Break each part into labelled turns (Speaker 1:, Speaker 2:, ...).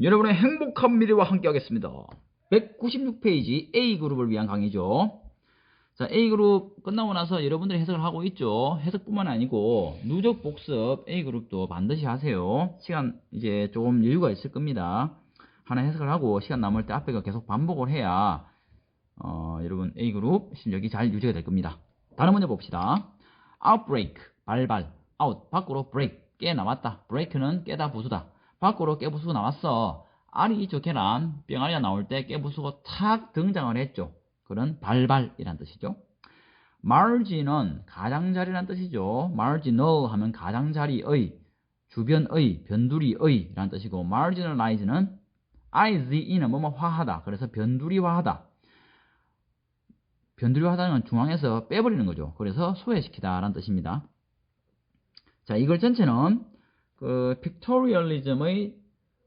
Speaker 1: 여러분의 행복한 미래와 함께 하겠습니다. 196페이지 A그룹을 위한 강의죠. 자, A그룹 끝나고 나서 여러분들이 해석을 하고 있죠. 해석뿐만 아니고 누적 복습 A그룹도 반드시 하세요. 시간 이제 조금 여유가 있을 겁니다. 하나 해석을 하고 시간 남을 때 앞에 가 계속 반복을 해야 어, 여러분 A그룹 실력이 잘 유지가 될 겁니다. 다른 문제 봅시다. outbreak 발발 out 밖으로 break 깨 나왔다. break는 깨다 부수다. 밖으로 깨 부수고 나왔어. 알이 저 계란 병아리가 나올 때 깨 부수고 탁 등장을 했죠. 그런 발발이란 뜻이죠. margin은 가장자리란 뜻이죠. marginal 하면 가장자리의 주변의 변두리의 라는 뜻이고 marginalize는 ize는 뭐뭐 화하다. 그래서 변두리화하다. 변두리화하다는 건 중앙에서 빼버리는 거죠. 그래서 소외시키다 라는 뜻입니다. 자, 이걸 전체는 그 픽토리얼리즘의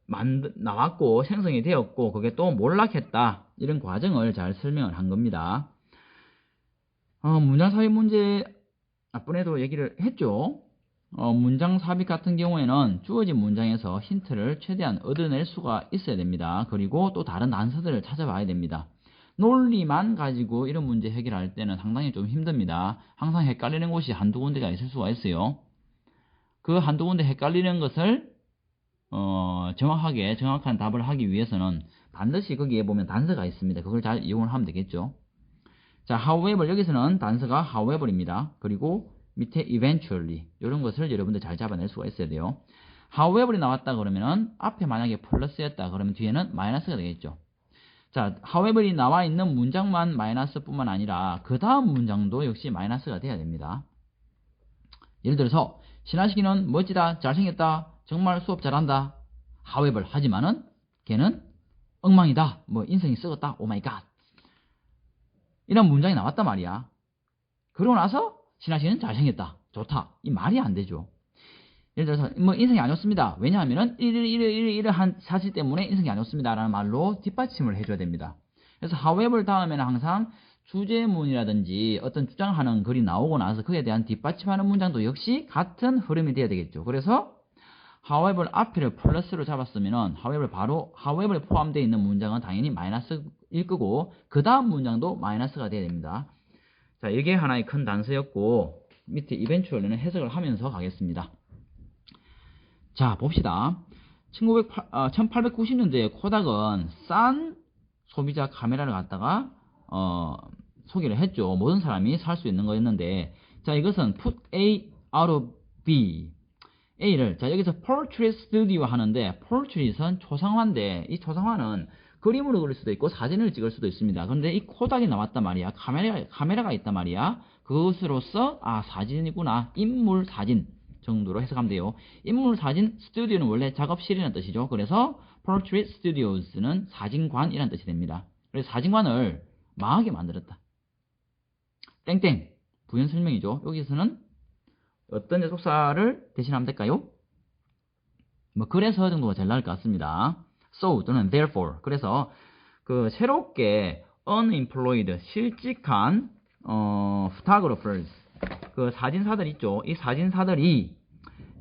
Speaker 1: 만 나왔고 생성이 되었고 그게 또 몰락했다 이런 과정을 잘 설명을 한 겁니다. 어, 문장 삽입 문제 앞번에도 얘기를 했죠. 어, 문장 삽입 같은 경우에는 주어진 문장에서 힌트를 최대한 얻어낼 수가 있어야 됩니다. 그리고 또 다른 단서들을 찾아봐야 됩니다. 논리만 가지고 이런 문제 해결할 때는 상당히 좀 힘듭니다. 항상 헷갈리는 곳이 한두 군데가 있을 수가 있어요. 그 한두 군데 헷갈리는 것을 어, 정확하게 정확한 답을 하기 위해서는 반드시 거기에 보면 단서가 있습니다. 그걸 잘 이용을 하면 되겠죠. 자, however 여기서는 단서가 however입니다. 그리고 밑에 eventually 이런 것을 여러분들 잘 잡아낼 수가 있어야 돼요. however이 나왔다 그러면은 앞에 만약에 플러스였다 그러면 뒤에는 마이너스가 되겠죠. 자, however이 나와 있는 문장만 마이너스뿐만 아니라 그 다음 문장도 역시 마이너스가 돼야 됩니다. 예를 들어서 신하식이는 멋지다, 잘생겼다, 정말 수업 잘한다. however 하지만은 걔는 엉망이다. 뭐 인성이 썩었다. 오 마이 갓. 이런 문장이 나왔단 말이야. 그러고 나서 신하 씨는 잘생겼다. 좋다. 이 말이 안 되죠. 예를 들어서 뭐 인성이 안 좋습니다. 왜냐하면은 이러 이러 이러 이러한 사실 때문에 인성이 안 좋습니다라는 말로 뒷받침을 해줘야 됩니다. 그래서 however 다음에는 항상 주제문이라든지 어떤 주장하는 글이 나오고 나서 그에 대한 뒷받침하는 문장도 역시 같은 흐름이 돼야 되겠죠. 그래서 however 앞에를 플러스로 잡았으면은 however 바로 however에 포함되어 있는 문장은 당연히 마이너스일 거고 그 다음 문장도 마이너스가 돼야 됩니다. 자, 이게 하나의 큰 단서였고 밑에 eventually는 해석을 하면서 가겠습니다. 자, 봅시다. 1908, 어, 1890년대에 코닥은 싼 소비자 카메라를 갖다가 어, 소개를 했죠. 모든 사람이 살 수 있는 거였는데 자, 이것은 put A out of B A를 자 여기서 portrait studio 하는데 portrait은 초상화인데 이 초상화는 그림으로 그릴 수도 있고 사진을 찍을 수도 있습니다. 그런데 이 코닥이 나왔단 말이야. 카메라 카메라가 있단 말이야. 그것으로서 아 사진이구나 인물 사진 정도로 해석하면 돼요. 인물 사진 스튜디오는 원래 작업실이라는 뜻이죠. 그래서 portrait studios는 사진관이라는 뜻이 됩니다. 그래서 사진관을 망하게 만들었다. 땡땡 부연 설명이죠. 여기서는 어떤 접속사를 대신하면 될까요? 뭐 그래서 정도가 제일 나을 것 같습니다. So 또는 therefore 그래서 그 새롭게 unemployed 실직한 어, photographers 그 사진사들 있죠. 이 사진사들이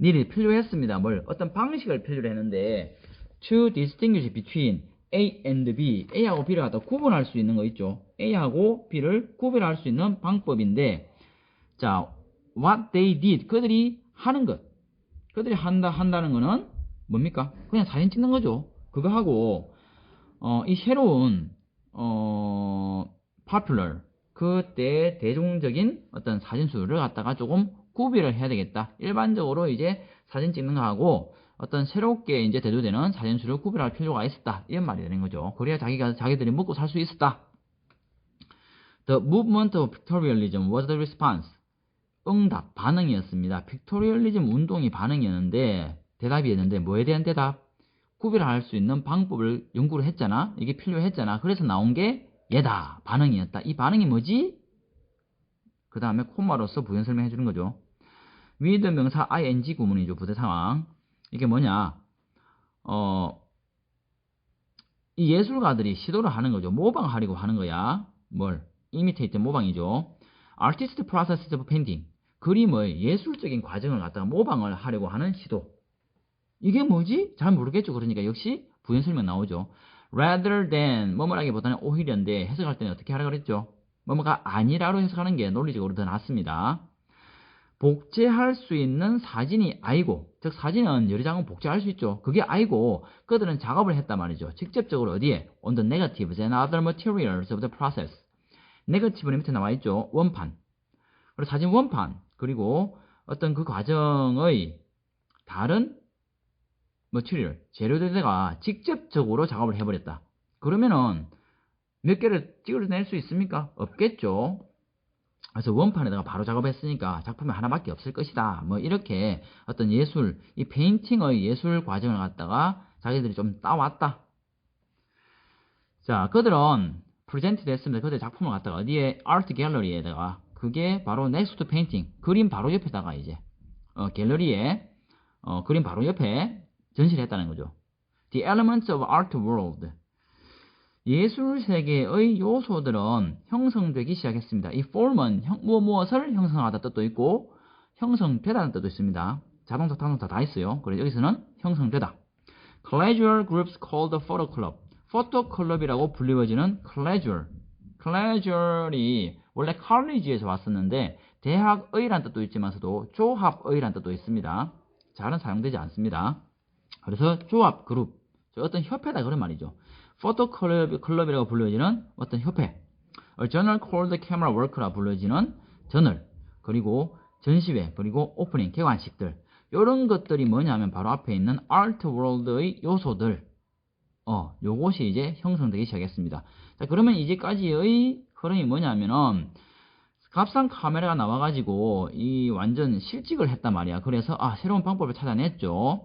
Speaker 1: 일이 필요했습니다. 뭘 어떤 방식을 필요로 했는데 to distinguish between A and B A하고 B를 갖다 구분할 수 있는 거 있죠. A하고 B를 구별할 수 있는 방법인데 자 what they did 그들이 하는 것 그들이 한다 한다는 거는 뭡니까? 그냥 사진 찍는 거죠. 그거 하고 어, 이 새로운 어, popular 그때 대중적인 어떤 사진수를 갖다가 조금 구비를 해야 되겠다. 일반적으로 이제 사진 찍는 거하고 어떤 새롭게 이제 대두되는 사진수를 구별할 필요가 있었다. 이런 말이 되는 거죠. 그래야 자기가 자기들이 먹고 살 수 있었다. The movement of pictorialism was the response. 응답, 반응이었습니다. 픽토리얼리즘 운동이 반응이었는데 대답이었는데 뭐에 대한 대답? 구별할 수 있는 방법을 연구를 했잖아. 이게 필요했잖아. 그래서 나온 게 얘다. 반응이었다. 이 반응이 뭐지? 그 다음에 코마로서 부연 설명해 주는 거죠. 위드 명사 ing 구문이죠. 부대 상황. 이게 뭐냐? 어, 이 예술가들이 시도를 하는 거죠. 모방하려고 하는 거야. 뭘? 이미테이트 모방이죠. artist process of painting. 그림의 예술적인 과정을 갖다가 모방을 하려고 하는 시도. 이게 뭐지? 잘 모르겠죠. 그러니까 역시 부연 설명 나오죠. rather than 뭐뭐라기보다는 오히려인데 해석할 때는 어떻게 하라 그랬죠? 뭐뭐가 아니라로 해석하는 게 논리적으로 더 낫습니다. 복제할 수 있는 사진이 아니고 즉 사진은 여러 장은 복제할 수 있죠. 그게 아니고 그들은 작업을 했단 말이죠. 직접적으로 어디에? on the negatives and other materials of the process. 네거티브는 밑에 나와 있죠. 원판. 그리고 사진 원판. 그리고 어떤 그 과정의 다른 머티리얼, 재료들에다가 직접적으로 작업을 해버렸다. 그러면은 몇 개를 찍어낼 수 있습니까? 없겠죠. 그래서 원판에다가 바로 작업했으니까 작품이 하나밖에 없을 것이다. 뭐 이렇게 어떤 예술, 이 페인팅의 예술 과정을 갖다가 자기들이 좀 따왔다. 자, 그들은 프레젠트 됐습니다. 그들 작품을 갖다가 어디에 아트 갤러리에다가 그게 바로 넥스트 페인팅 그림 바로 옆에다가 이제 어, 갤러리에 어, 그림 바로 옆에 전시를 했다는 거죠. The elements of art world 예술 세계의 요소들은 형성되기 시작했습니다. 이 form은 형, 무엇 무엇을 형성하다 뜻도 있고 형성되다는 뜻도 있습니다. 자동차, 타동차 다 있어요. 그래서 여기서는 형성되다. Casual groups called the photo club. 포토 클럽이라고 불리워지는 casual. casual이 원래 college에서 왔었는데 대학의란 뜻도 있지만서도 조합의란 뜻도 있습니다. 잘은 사용되지 않습니다. 그래서 조합 그룹, 어떤 협회다 그런 말이죠. 포토 클럽, 클럽이라고 불려지는 어떤 협회, A journal called camera work라 불려지는 저널, 그리고 전시회, 그리고 오프닝, 개관식들 이런 것들이 뭐냐면 바로 앞에 있는 아트 월드의 요소들 어, 요것이 이제 형성되기 시작했습니다. 자, 그러면 이제까지의 흐름이 뭐냐면은 값싼 카메라가 나와가지고 이 완전 실직을 했단 말이야. 그래서 아 새로운 방법을 찾아냈죠.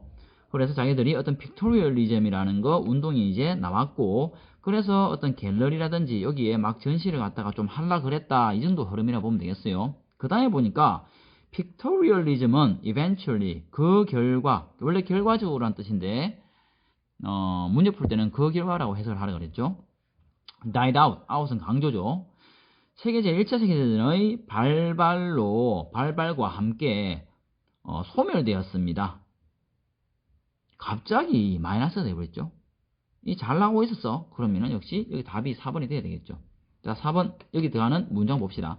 Speaker 1: 그래서 자기들이 어떤 픽토리얼리즘이라는 거 운동이 이제 나왔고 그래서 어떤 갤러리라든지 여기에 막 전시를 갖다가 좀 할라 그랬다 이 정도 흐름이라 보면 되겠어요. 그 다음에 보니까 픽토리얼리즘은 eventually 그 결과 원래 결과적으로란 뜻인데 어, 문제 풀 때는 그 결과라고 해석을 하라 그랬죠. died out, out은 강조죠. 세계제 1차 세계대전의 발발로 발발과 함께 어, 소멸되었습니다. 갑자기 마이너스가 되어버렸죠. 이 잘 나오고 있었어. 그러면은 역시 여기 답이 4번이 돼야 되겠죠. 자, 4번 여기 들어가는 문장 봅시다.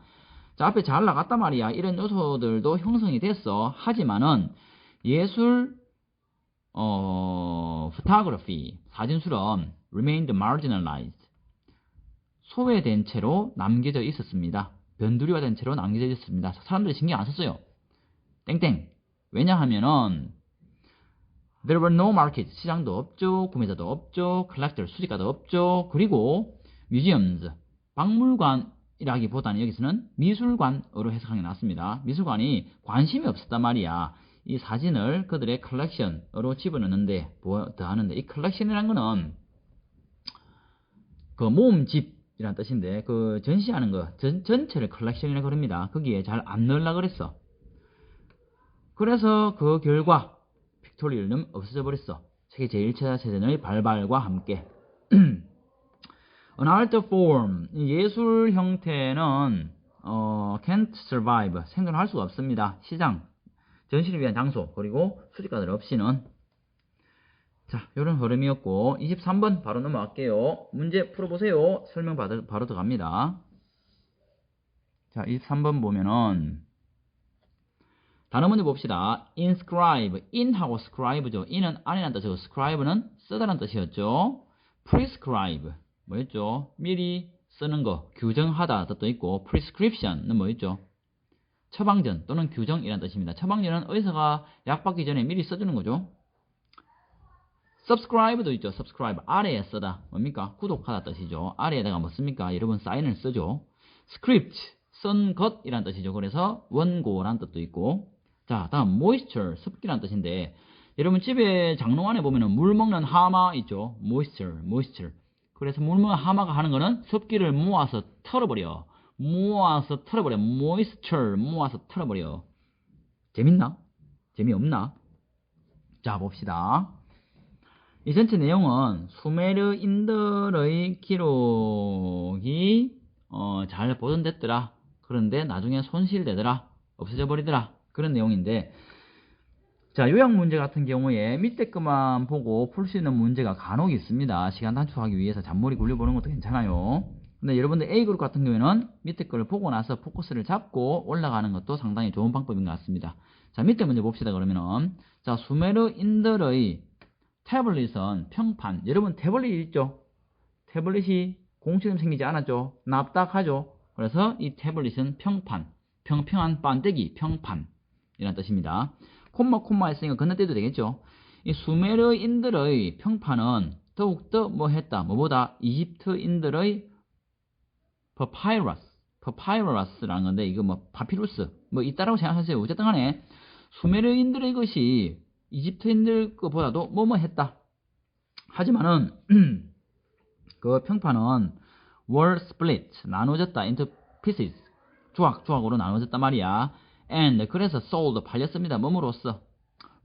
Speaker 1: 자, 앞에 잘 나갔단 말이야. 이런 요소들도 형성이 됐어. 하지만은 예술 어, photography, 사진술은 remained marginalized. 소외된 채로 남겨져 있었습니다. 변두리화된 채로 남겨져 있었습니다. 사람들이 신경 안 썼어요. 땡땡. 왜냐하면은 There were no markets. 시장도 없죠. 구매자도 없죠. collector, 수집가도 없죠. 그리고 museums, 박물관이라기보다는 여기서는 미술관으로 해석하는 게 낫습니다. 미술관이 관심이 없었단 말이야. 이 사진을 그들의 컬렉션으로 집어넣는데 뭐 더하는데 이 컬렉션이라는 거는 그 모음집이라는 뜻인데 그 전시하는 거 전, 전체를 컬렉션이라고 그럽니다. 거기에 잘 안 넣으려 그랬어. 그래서 그 결과 픽토리얼은 없어져 버렸어. 세계 제1차 세대의 발발과 함께. An art form, 예술 형태는 어, can't survive, 생존할 수가 없습니다. 시장, 전시를 위한 장소, 그리고 수집가들 없이는 자, 이런 흐름이었고 23번 바로 넘어갈게요. 문제 풀어보세요. 설명 바로, 바로 들어갑니다. 자, 23번 보면은 단어 먼저 봅시다. inscribe, in하고 scribe죠. in은 안이라는 뜻이고 scribe는 쓰다라는 뜻이었죠. prescribe, 뭐였죠? 미리 쓰는 거, 규정하다 뜻도 있고 prescription은 뭐였죠? 처방전 또는 규정이라는 뜻입니다. 처방전은 의사가 약 받기 전에 미리 써주는 거죠. subscribe도 있죠. subscribe 아래에 쓰다 뭡니까? 구독하다 뜻이죠. 아래에다가 뭐 씁니까? 여러분 사인을 쓰죠. script 쓴 것이란 뜻이죠. 그래서 원고란 뜻도 있고 자, 다음 moisture, 습기란 뜻인데 여러분 집에 장롱 안에 보면은 물 먹는 하마 있죠. moisture, moisture. 그래서 물 먹는 하마가 하는 거는 습기를 모아서 털어버려. 모아서 털어버려. moisture, 모아서 털어버려. 재밌나? 재미없나? 자, 봅시다. 이 전체 내용은 수메르인들의 기록이 어, 잘 보존됐더라. 그런데 나중에 손실되더라. 없어져 버리더라. 그런 내용인데 자, 요약 문제 같은 경우에 밑에 것만 보고 풀 수 있는 문제가 간혹 있습니다. 시간 단축하기 위해서 잔머리 굴려보는 것도 괜찮아요. 근데 여러분들 A그룹 같은 경우에는 밑에 거를 보고 나서 포커스를 잡고 올라가는 것도 상당히 좋은 방법인 것 같습니다. 자, 밑에 문제 봅시다, 그러면은. 자, 수메르인들의 태블릿은 평판. 여러분, 태블릿 있죠? 태블릿이 공식은 생기지 않았죠? 납작하죠? 그래서 이 태블릿은 평판. 평평한 반대기, 평판. 이란 뜻입니다. 콤마 콤마 했으니까 건너뛰도 되겠죠. 이 수메르인들의 평판은 더욱더 뭐 했다. 뭐보다 이집트인들의 파파이러스, 파파이러스라는 건데 이거 뭐 파피루스 뭐 있다라고 생각하세요. 어쨌든 간에 수메르인들의 것이 이집트인들 것보다도 뭐 뭐 했다. 하지만은 그 평판은 were split 나눠졌다 into pieces 조각 조각으로 나눠졌단 말이야. And 그래서 sold 팔렸습니다. 몸으로써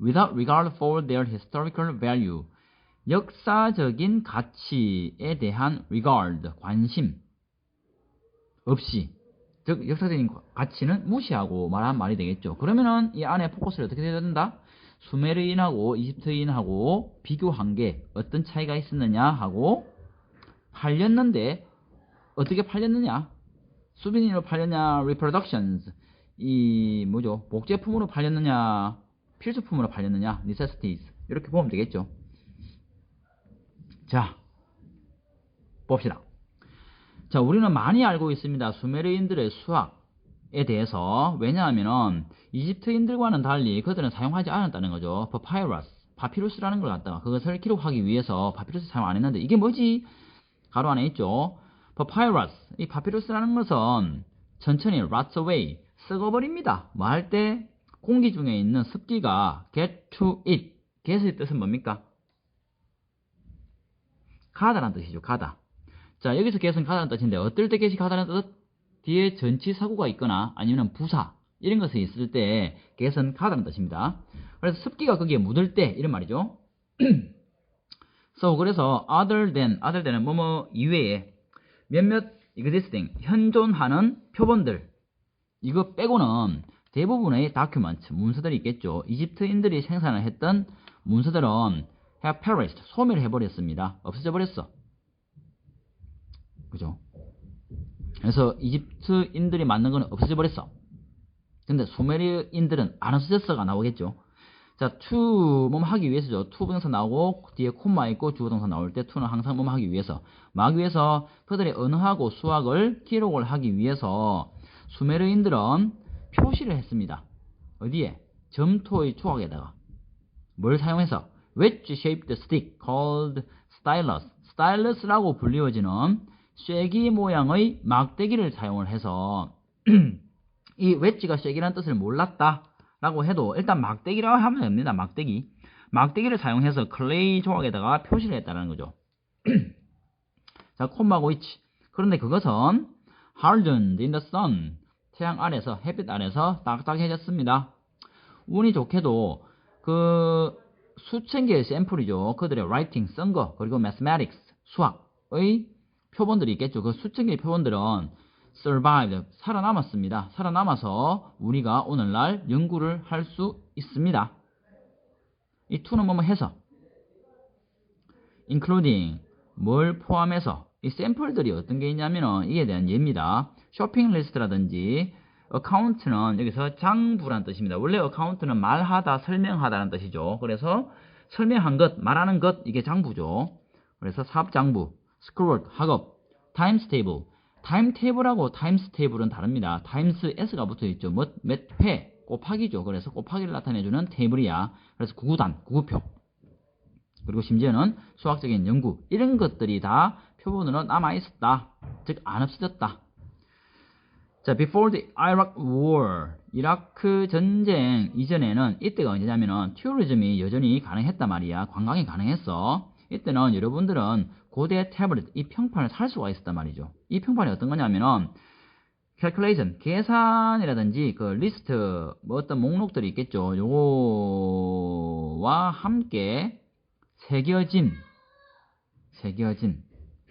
Speaker 1: without regard for their historical value 역사적인 가치에 대한 regard 관심 없이 즉 역사적인 가치는 무시하고 말한 말이 되겠죠. 그러면은 이 안에 포커스를 어떻게 해야 된다? 수메르인하고 이집트인하고 비교한 게 어떤 차이가 있었느냐 하고 팔렸는데 어떻게 팔렸느냐? 수빈이로 팔렸냐? reproductions 이 뭐죠? 복제품으로 팔렸느냐? 필수품으로 팔렸느냐? necessities 이렇게 보면 되겠죠. 자, 봅시다. 자, 우리는 많이 알고 있습니다. 수메르인들의 수학에 대해서. 왜냐하면 이집트인들과는 달리 그들은 사용하지 않았다는 거죠. 파파이러스, 파피루스라는 걸 갖다가 그것을 기록하기 위해서 파피루스 사용 안 했는데 이게 뭐지? 가로 안에 있죠. 파파이러스, 이 파피루스라는 것은 천천히 rots away, 썩어버립니다. 뭐 할 때 공기 중에 있는 습기가 get to it. get의 뜻은 뭡니까? 가다라는 뜻이죠. 가다. 자, 여기서 get은 가다라는 뜻인데 어떨 때 get이 가다라는 뜻? 뒤에 전치 사고가 있거나 아니면 부사 이런 것이 있을 때 get은 가다라는 뜻입니다. 그래서 습기가 거기에 묻을 때 이런 말이죠. so 그래서 other than other than은 뭐뭐 이외에 몇몇 existing 현존하는 표본들 이거 빼고는 대부분의 다큐멘트 문서들이 있겠죠. 이집트인들이 생산을 했던 문서들은 have perished 소멸 해 버렸습니다. 없어져 버렸어. 그죠? 그래서 이집트인들이 만든 거는 없어져 버렸어. 근데 수메르인들은 안 없어졌어가 나오겠죠. 자, to 뭐뭐 하기 위해서죠. to 부동사 나오고 뒤에 콤마 있고 주어동사 나올 때 to는 항상 뭐뭐 하기 위해서 막 위해서 그들의 언어하고 수학을 기록을 하기 위해서 수메르인들은 표시를 했습니다. 어디에? 점토의 조각에다가 뭘 사용해서 wedge shaped stick called stylus stylus라고 불리워지는 쐐기 모양의 막대기를 사용을 해서 이 웨지가 쐐기라는 뜻을 몰랐다 라고 해도 일단 막대기라고 하면 됩니다. 막대기 막대기를 사용해서 클레이 조각에다가 표시를 했다는 거죠. 자, 콤마고 있지. 그런데 그것은 hardened in the sun 태양 아래서 햇빛 아래서 딱딱해졌습니다. 운이 좋게도 그 수천 개의 샘플이죠. 그들의 writing 쓴 거, 그리고 mathematics, 수학의 표본들이 있겠죠. 그 수천 개의 표본들은 survived, 살아남았습니다. 살아남아서 우리가 오늘날 연구를 할 수 있습니다. 이 to는 뭐뭐 해서 including 뭘 포함해서 이 샘플들이 어떤 게 있냐면은 이에 대한 예입니다. 쇼핑 리스트라든지 어카운트는 여기서 장부란 뜻입니다. 원래 어카운트는 말하다, 설명하다는 뜻이죠. 그래서 설명한 것, 말하는 것 이게 장부죠. 그래서 사업 장부, 스크롤 학업, 타임스 테이블. 타임 테이블하고 타임스 테이블은 다릅니다. 타임스 s가 붙어 있죠. 몇, 몇 회, 곱하기죠. 그래서 곱하기를 나타내주는 테이블이야. 그래서 구구단, 구구표. 그리고 심지어는 수학적인 연구 이런 것들이 다 표본으로 남아 있었다. 즉 안 없어졌다. 자, before the Iraq War, 이라크 전쟁 이전에는 이때가 언제냐면은 튜리즘이 여전히 가능했단 말이야. 관광이 가능했어. 이때는 여러분들은 고대 태블릿 이 평판을 살 수가 있었단 말이죠. 이 평판이 어떤 거냐면은 calculation 계산이라든지 그 리스트 뭐 어떤 목록들이 있겠죠. 요거와 함께 새겨진 새겨진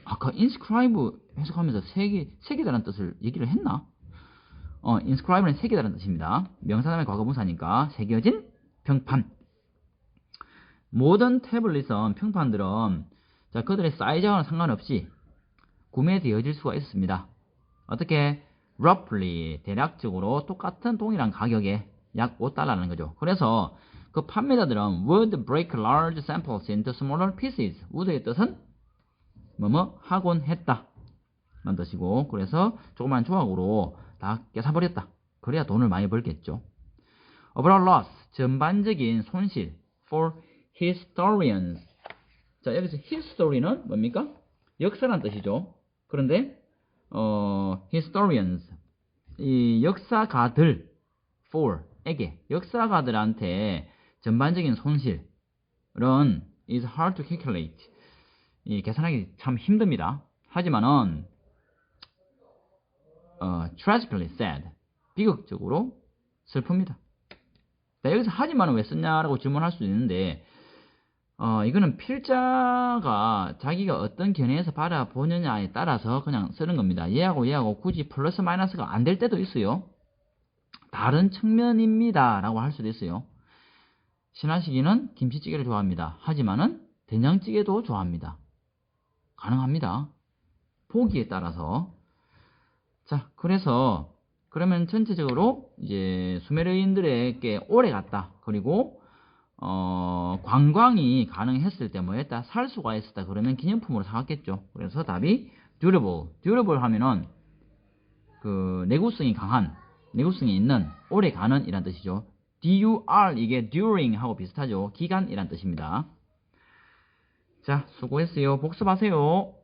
Speaker 1: 아까 inscribe 해석하면서 새기 새기다라는 뜻을 얘기를 했나? 어, inscribe는 새기다라는 뜻입니다. 명사다음에 과거분사니까 새겨진 평판 모든 태블릿은 평판들은 자 그들의 사이즈와는 상관없이 구매되어질 수가 있습니다. 어떻게 roughly 대략적으로 똑같은 동일한 가격에 약 5달러라는 거죠. 그래서 그 판매자들은 would break large samples into smaller pieces. would의 뜻은 뭐뭐 하곤 했다. 뜻이고 그래서 조그만 조각으로 다 깨사버렸다. 그래야 돈을 많이 벌겠죠. overall loss 전반적인 손실 for historians 자 여기서 history는 뭡니까? 역사란 뜻이죠. 그런데 어 historians 이 역사가들 for 에게 역사가들한테 전반적인 손실은 is hard to calculate 이 계산하기 참 힘듭니다. 하지만은 어, tragically sad 비극적으로 슬픕니다. 자, 여기서 하지만은 왜 썼냐라고 질문할 수 있는데 어, 이거는 필자가 자기가 어떤 견해에서 바라보느냐에 따라서 그냥 쓰는 겁니다. 얘하고 얘하고 굳이 플러스 마이너스가 안 될 때도 있어요. 다른 측면입니다. 라고 할 수도 있어요. 신하식이는 김치찌개를 좋아합니다. 하지만은 된장찌개도 좋아합니다. 가능합니다. 보기에 따라서. 자, 그래서 그러면 전체적으로 이제 수메르인들에게 오래 갔다. 그리고 어, 관광이 가능했을 때 뭐했다? 살 수가 있었다. 그러면 기념품으로 사왔겠죠. 그래서 답이 durable. durable 하면은 그 내구성이 강한, 내구성이 있는, 오래 가는 이란 뜻이죠. dur 이게 during 하고 비슷하죠. 기간이란 뜻입니다. 자, 수고했어요. 복습하세요.